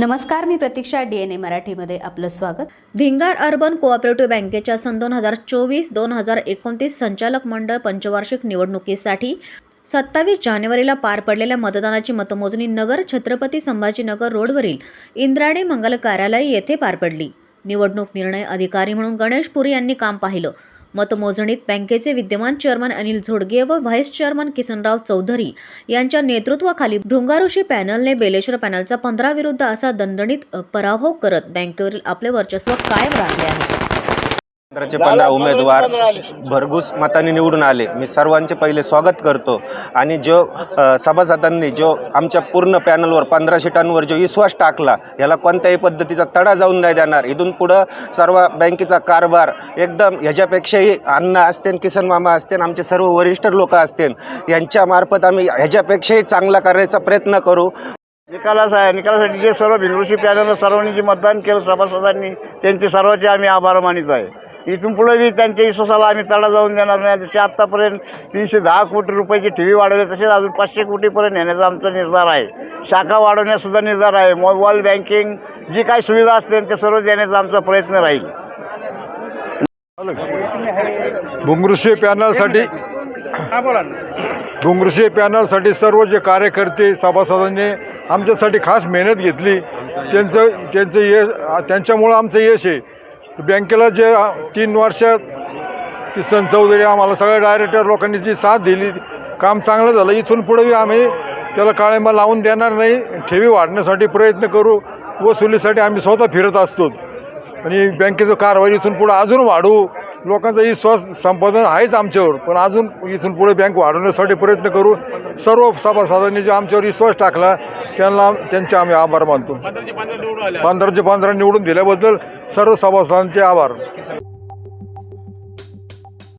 नमस्कार मी प्रतीक्षा D N A मराठीमध्ये आपलं स्वागत. भिंगार अर्बन कोऑपरेटिव्ह बँकेच्या सन दोन हजार चोवीस दोन हजार एकोणतीस संचालक मंडळ पंचवार्षिक निवडणुकीसाठी सत्तावीस जानेवारीला पार पडलेल्या मतदानाची मतमोजणी नगर छत्रपती संभाजीनगर रोडवरील इंद्राणी मंगल कार्यालय येथे पार पडली. निवडणूक निर्णय अधिकारी म्हणून गणेश पुरी यांनी काम पाहिलं. मतमोजणीत बँकेचे विद्यमान चेअरमन अनिल झोडगे व व्हाईस चेअरमन किसनराव चौधरी यांच्या नेतृत्वाखाली भृंगारुषी पॅनलने बेलेश्वर पॅनलचा पंधरा विरुद्ध असा दणदणीत पराभव करत बँकेवरील आपले वर्चस्व कायम राखले आहे. पंधराचे पंधरा उमेदवार भरघोस मताने निवडून आले. मी सर्वांचे पहिले स्वागत करतो. आणि जो सभासदांनी जो आमच्या पूर्ण पॅनलवर पंधरा सीटांवर जो विश्वास टाकला याला कोणत्याही पद्धतीचा तडा जाऊन नाही देणार. इथून पुढं सर्व बँकेचा कारभार एकदम ह्याच्यापेक्षाही अण्णा असतील किसन मामा असतील आमचे सर्व वरिष्ठ लोक असतील यांच्यामार्फत आम्ही ह्याच्यापेक्षाही चांगला करण्याचा प्रयत्न करू. निकालास आहे निकालासाठी जे सर्व भिंगृषी पॅनलनं सर्वांनी जे मतदान केलं सभासदांनी त्यांचे सर्वांचे आम्ही आभार मानित आहे. इथून पुढे बी त्यांच्या विश्वासाला आम्ही तडा जाऊन देणार नाही. जसे आत्तापर्यंत तीनशे दहा कोटी रुपयाची ठेवी वाढवली तसेच अजून पाचशे कोटीपर्यंत नेण्याचा आमचा निर्धार आहे. शाखा वाढवण्यासुद्धा निर्धार आहे. मोबाईल बँकिंग जी काही सुविधा असते ते सर्व देण्याचा आमचा प्रयत्न राहील. भुंगृषी पॅनलसाठी भुंगृषी पॅनलसाठी सर्व जे कार्यकर्ते सभासदांनी आमच्यासाठी खास मेहनत घेतली. त्यांचं त्यांचं यश त्यांच्यामुळं आमचं यश आहे. बँकेला जे तीन वर्षात किसन चौधरी आम्हाला सगळ्या डायरेक्टर लोकांनी जी साथ दिली काम चांगलं झालं. इथून पुढेही आम्ही त्याला काळेंबा लावून देणार नाही ठेवी वाढण्यासाठी प्रयत्न करू वसुलीसाठी आम्ही स्वतः फिरत असतो. आणि बँकेचं कारवाई इथून पुढं अजून वाढवू लोकांचा विश्वास संपादन आहेच आमच्यावर पण अजून इथून पुढे बँक वाढवण्यासाठी प्रयत्न करू. सर्व सभासदांनी जो आमच्यावर विश्वास टाकला त्यांना त्यांचे आम्ही आभार मानतो. पंधराचे पंधरा निवडून दिल्याबद्दल सर्व सभासदांचे आभार.